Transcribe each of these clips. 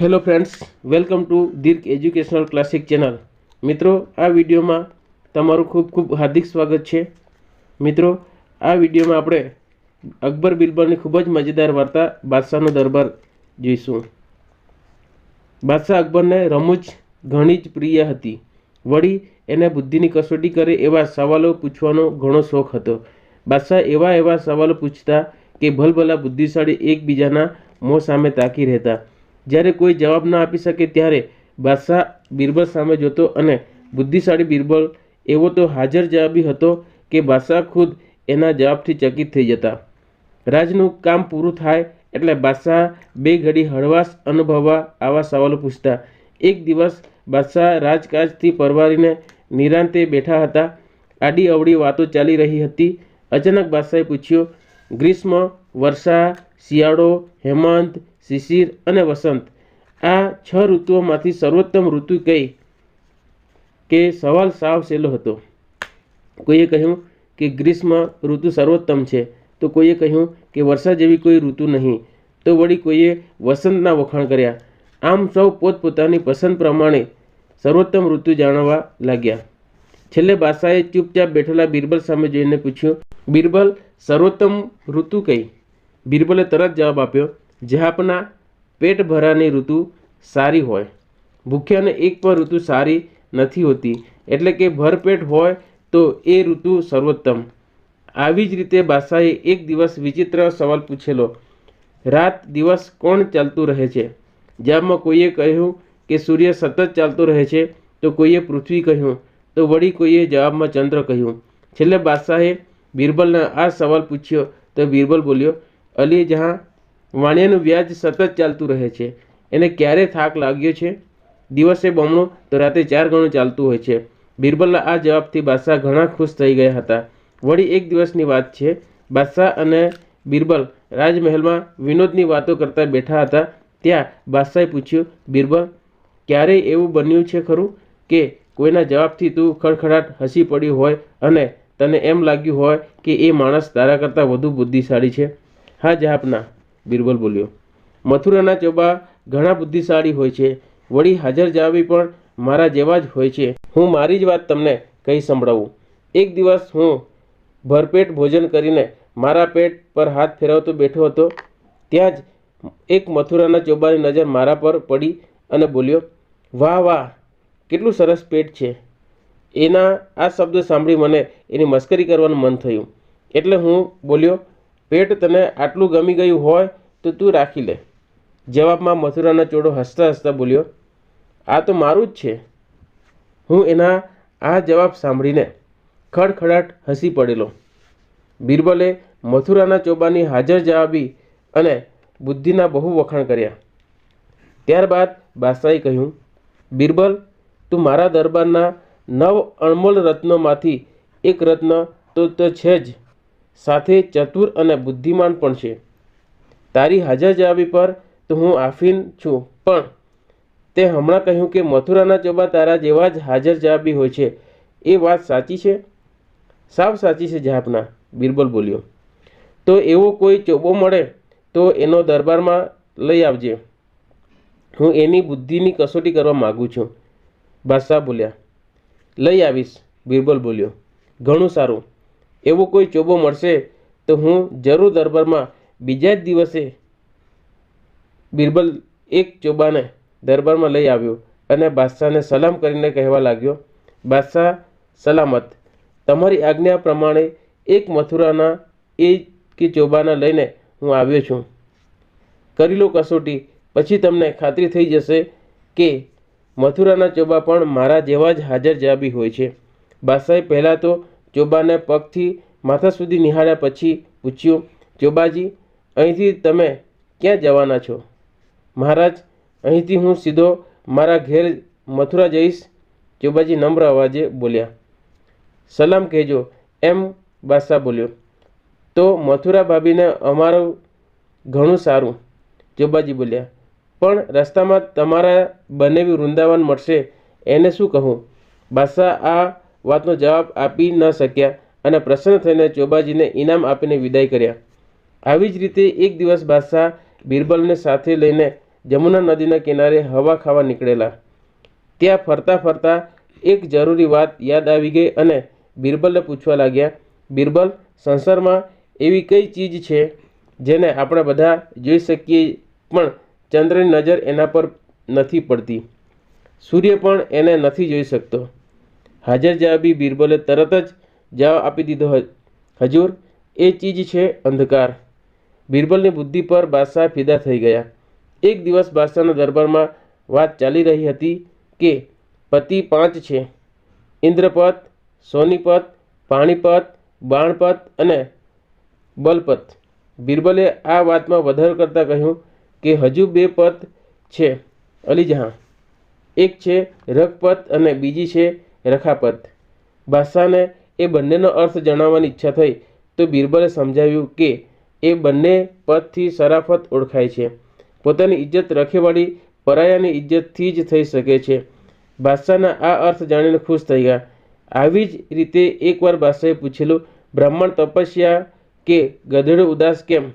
Hello friends welcome to Dirgh educational classic channel મિત્રો, આ વિડીયોમાં તમારું ખૂબ ખૂબ હાર્દિક સ્વાગત છે. મિત્રો, આ વિડીયોમાં આપણે અકબર બિરબલની ખૂબ જ મજેદાર વાર્તા બાદશાહનો દરબાર જોઈશું. બાદશાહ અકબરને રમૂજ ઘણી જ પ્રિય હતી. વળી એને બુદ્ધિની કસોટી કરે એવા સવાલો પૂછવાનો ઘણો શોખ હતો. બાદશાહ એવા એવા સવાલો પૂછતા કે ભલભલા બુદ્ધિશાળી એકબીજાના મોં સામે તાકી રહેતા. જ્યારે કોઈ જવાબ ન આપી શકે ત્યારે બાદશાહ બિરબલ સામે જોતો અને બુદ્ધિશાળી બિરબલ એવો તો હાજર જવાબી હતો કે બાદશાહ ખુદ એના જવાબથી ચકિત થઈ જતા. રાજનું કામ પૂરું થાય એટલે બાદશાહ બે ઘડી હળવાશ અનુભવવા આવા સવાલો પૂછતા. એક દિવસ બાદશાહ રાજકાજથી પરવારીને નિરાંતે બેઠા હતા. આડી અવળી વાતો ચાલી રહી હતી. અચાનક બાદશાહે પૂછ્યું, ગ્રીષ્મ, વર્ષા, શિયાળો, હેમંત શિશિર અને વસંત આ છ ઋતુઓમાંથી સર્વોત્તમ ઋતુ કઈ? કે સવાલ સાવ સહેલો હતો. કોઈએ કહ્યું કે ગ્રીષ્મ ઋતુ સર્વોત્તમ છે, તો કોઈએ કહ્યું કે વર્ષા જેવી કોઈ ઋતુ નહીં, તો વળી કોઈએ વસંતના વખાણ કર્યા. આમ સૌ પોતપોતાની પસંદ પ્રમાણે સર્વોત્તમ ઋતુ જાણવા લાગ્યા. છેલ્લે બાદશાહે ચૂપચાપ બેઠેલા બિરબલ સામે જોઈને પૂછ્યું, બિરબલ, સર્વોત્તમ ઋતુ કઈ? બિરબલે તરત જવાબ આપ્યો જહાપના પેટ ભરાની ઋતુ સારી હોય. ભૂખ્યાને એક પણ ઋતુ સારી નથી હોતી. એટલે કે ભરપેટ હોય તો એ ઋતુ સર્વોત્તમ. આવી જ રીતે બાદશાહે એક દિવસ વિચિત્ર સવાલ પૂછેલો. રાત દિવસ કોણ ચાલતું રહે છે? જવાબમાં કોઈએ કહ્યું કે સૂર્ય સતત ચાલતો રહે છે, તો કોઈએ પૃથ્વી કહ્યું, તો વળી કોઈએ જવાબમાં ચંદ્ર કહ્યું. છેલ્લે બાદશાહે બિરબલને આ સવાલ પૂછ્યો તો બિરબલ બોલ્યો અલી જહાં વાણિયાનું વ્યાજ સતત ચાલતું રહે છે. એને ક્યારે થાક લાગ્યો છે? દિવસે બમણું, તો રાતે ચાર ગણું ચાલતું હોય છે. બિરબલના આ જવાબથી બાદશાહ ઘણા ખુશ થઈ ગયા હતા. વળી એક દિવસની વાત છે. બાદશાહ અને બિરબલ રાજમહેલમાં વિનોદની વાતો કરતા બેઠા હતા. ત્યાં બાદશાહે પૂછ્યું, બિરબલ ક્યારેય એવું બન્યું છે ખરું કે કોઈના જવાબથી તું ખડખડાટ હસી પડી હોય અને તને એમ લાગ્યું હોય કે એ માણસ તારા કરતાં વધુ બુદ્ધિશાળી છે? હા, જહાપના. બિરબલ બોલ્યો. મથુરાના ચોબા ઘણા બુદ્ધિશાળી હોય છે. વળી હાજર જાવી પણ મારા જેવા જ હોય છે. હું મારી જ વાત તમને કહી સંભળાવું. એક દિવસ હું ભરપેટ ભોજન કરીને મારા પેટ પર હાથ ફેરવતો બેઠો હતો. ત્યાં જ એક મથુરાના ચોબાની નજર મારા પર પડી અને બોલ્યો, વાહ વાહ, કેટલું સરસ પેટ છે. એના આ શબ્દ સાંભળી મને એની મસ્કરી કરવાનું મન થયું. એટલે હું બોલ્યો પેટ તને આટલું ગમી ગયું હોય તો તું રાખી લે. જવાબમાં મથુરાના ચોડો હસતા હસતા બોલ્યો, આ તો મારું જ છે. હું એના આ જવાબ સાંભળીને ખડખડાટ હસી પડેલો. બિરબલે મથુરાના ચોબાની હાજર જવાબી અને બુદ્ધિના બહુ વખાણ કર્યા. ત્યારબાદ બાદશાહે કહ્યું, બિરબલ, તું મારા દરબારના નવ અણમોલ રત્નોમાંથી એક રત્ન તો તો છે જ. સાથે ચતુર અને બુદ્ધિમાન પણ છે. તારી હાજર જવાબી પર તો હું આફીન છું, પણ તે હમણાં કહ્યું કે મથુરાના ચોબા તારા જેવા જ હાજર જવાબી હોય છે. એ વાત સાચી છે? સાવ સાચી છે જહાપના બિરબલ બોલ્યો. તો એવો કોઈ ચોબો મળે તો એનો દરબારમાં લઈ આવજે. હું એની બુદ્ધિની કસોટી કરવા માગું છું. બાદશાહ બોલ્યા. લઈ આવીશ, બિરબલ બોલ્યો. ઘણું સારું. એવો કોઈ ચોબો મળશે તો હું જરૂર દરબારમાં બીજા જ દિવસે બિરબલ એક ચોબાને દરબારમાં લઈ આવ્યો અને બાદશાહને સલામ કરીને કહેવા લાગ્યો, બાદશાહ, સલામત. તમારી આજ્ઞા પ્રમાણે એક મથુરાના એ કે ચોબાના લઈને હું આવ્યો છું. કરી લો કસોટી, પછી તમને ખાતરી થઈ જશે કે મથુરાના ચોબા પણ મારા જેવા જ હાજર જાબી હોય છે. બાદશાહે પહેલાં તો ચોબાને પગથી માથા સુધી નિહાળ્યા પછી પૂછ્યું, ચોબાજી, અહીંથી તમે ક્યાં જવાના છો? મહારાજ, અહીંથી હું સીધો મારા ઘેર મથુરા જઈશ. ચોબાજી નમ્ર અવાજે બોલ્યા. સલામ કહેજો, એમ બાદશાહ બોલ્યો. તો મથુરા ભાભીને અમારું ઘણું સારું, ચોબાજી બોલ્યા. પણ રસ્તામાં તમારા બનેવી વૃંદાવન મળશે, એને શું કહું? બાદશાહ આ વાતનો જવાબ આપી ન શક્યા અને પ્રસન્ન થઈને ચોબાજીને ઇનામ આપીને વિદાય કર્યા. આવી જ રીતે એક દિવસ બાદશાહ બિરબલને સાથે લઈને જમુના નદીના કિનારે હવા ખાવા નીકળેલા. ત્યાં ફરતા ફરતા એક જરૂરી વાત યાદ આવી ગઈ અને બિરબલને પૂછવા લાગ્યા, બિરબલ, સંસારમાં એવી કઈ ચીજ છે જેને આપણે બધા જોઈ શકીએ પણ ચંદ્રની નજર એના પર નથી પડતી? સૂર્ય પણ એને નથી જોઈ શકતો. હાજર જવાબી બિરબલે તરત જ જવાબ આપી દીધો હજુર, એ ચીજ છે અંધકાર. બિરબલની બુદ્ધિ પર બાદશાહ ફિદા થઈ ગયા. એક દિવસ બાદશાહના દરબારમાં વાત ચાલી રહી હતી કે, પતિ પાંચ છે. ઇન્દ્રપત, સોનીપત, પાણીપત, બાણપત અને બલપત. બિરબલે આ વાતમાં વધારો કરતાં કહ્યું કે, હજુ બે પદ છે અલીજહાં. એક છે રખપત અને બીજી છે રખાપત. બાદશાહને એ બંનેનો અર્થ જણાવવાની ઈચ્છા થઈ તો બિરબલે સમજાવ્યું કે એ બંને પદથી શરાફત ઓળખાય છે. પોતાની ઇજ્જત રખેવાળી પરાયાની ઇજ્જતથી જ થઈ શકે છે. બાદશાહના આ અર્થ જાણીને ખુશ થઈ ગયા. આવી જ રીતે એકવાર બાદશાહે પૂછેલું, બ્રાહ્મણ તપસ્યા કે ગધેડો ઉદાસ કેમ?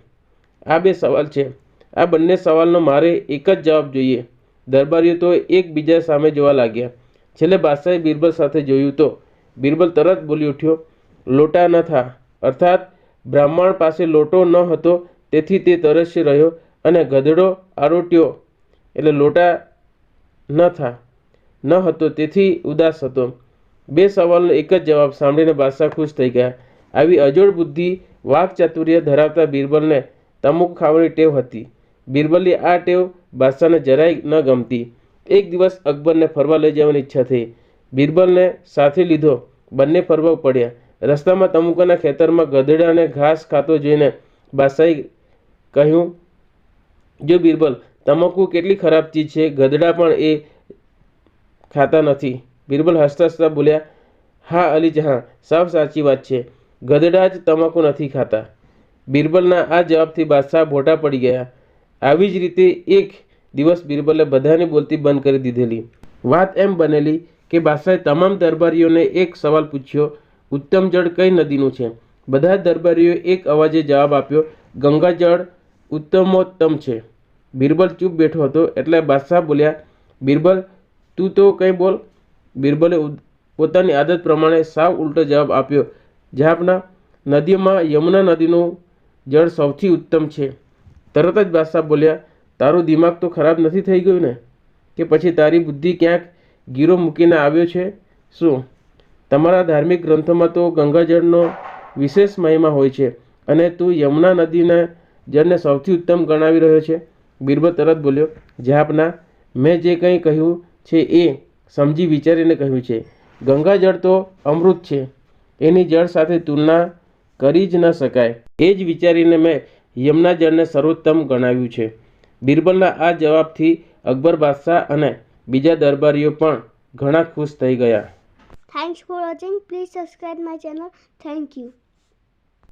આ બે સવાલ છે. આ બંને સવાલનો મારે એક જ જવાબ જોઈએ. દરબારીઓ તો એકબીજા સામે જોવા લાગ્યા. છેલ્લે બાદશાહે બિરબલ સાથે જોયું તો બિરબલ તરત બોલી ઉઠ્યો, લોટા ન થા. અર્થાત બ્રાહ્મણ પાસે લોટો ન હતો, તેથી તે તરસ્ય રહ્યો અને ગધડો આરોટ્યો. એટલે લોટા ન થા, ન હતો, તેથી ઉદાસ હતો. બે સવાલનો એક જ જવાબ સાંભળીને બાદશાહ ખુશ થઈ ગયા. આવી અજોડ બુદ્ધિ વાકચાતુર્ય ધરાવતા બિરબલને તમુક ખાવાની ટેવ હતી. બિરબલની આ ટેવ બાદશાહને જરાય ન ગમતી. એક દિવસ અકબરને ફરવા લઈ જવાની ઈચ્છા થઈ. બિરબલને સાથે લીધો. બંને ફરવા પડ્યા. રસ્તામાં તમુકાના ખેતરમાં ગધેડાને ઘાસ ખાતો જોઈને બાદશાહે કહ્યું, જો બિરબલ, તમાકુ કેટલી ખરાબ ચીજ છે? ગધડા પણ એ ખાતા નથી. બિરબલ હસતા હસતા બોલ્યા, હા અલી જહાં સાવ સાચી વાત છે. ગધડા જ તમાકુ નથી ખાતા. બિરબલના આ જવાબથી બાદશાહ ભોટા પડી ગયા. આવી જ રીતે એક દિવસ બિરબલે બધાની બોલતી બંધ કરી દીધેલી. વાત એમ બનેલી કે બાદશાહે તમામ દરબારીઓને એક સવાલ પૂછ્યો, ઉત્તમ જળ કઈ નદીનું છે? બધા દરબારીઓએ એક અવાજે જવાબ આપ્યો ગંગાજળ ઉત્તમોત્તમ છે. બિરબલ ચૂપ બેઠો હતો, એટલે બાદશાહ બોલ્યા, બિરબલ, તું તો કંઈ બોલ. બિરબલે પોતાની આદત પ્રમાણે સાવ ઉલટો જવાબ આપ્યો જાપના નદીઓમાં યમુના નદીનું જળ સૌથી ઉત્તમ છે. તરત જ બાદશાહ બોલ્યા તારું દિમાગ તો ખરાબ નથી થઈ ગયું ને? કે પછી તારી બુદ્ધિ ક્યાંક ગીરો મૂકીને આવ્યો છે? શું? તમારા ધાર્મિક ગ્રંથોમાં તો ગંગાજળનો વિશેષ મહિમા હોય છે અને તું યમુના નદીના જળને સૌથી ઉત્તમ ગણાવી રહ્યો છે. બિરબલ તરત બોલ્યો જહાપના મેં જે કંઈ કહ્યું છે એ સમજી વિચારીને કહ્યું છે. ગંગાજળ તો અમૃત છે. એની જળ સાથે તુલના કરી જ ન શકાય. એ જ વિચારીને મેં યમુના જળને સર્વોત્તમ ગણાવ્યું છે. બિરબલના આ જવાબથી અકબર બાદશાહ અને બીજા દરબારીઓ પણ ઘણા ખુશ થઈ ગયા Thanks for watching. Please subscribe my channel. Thank you.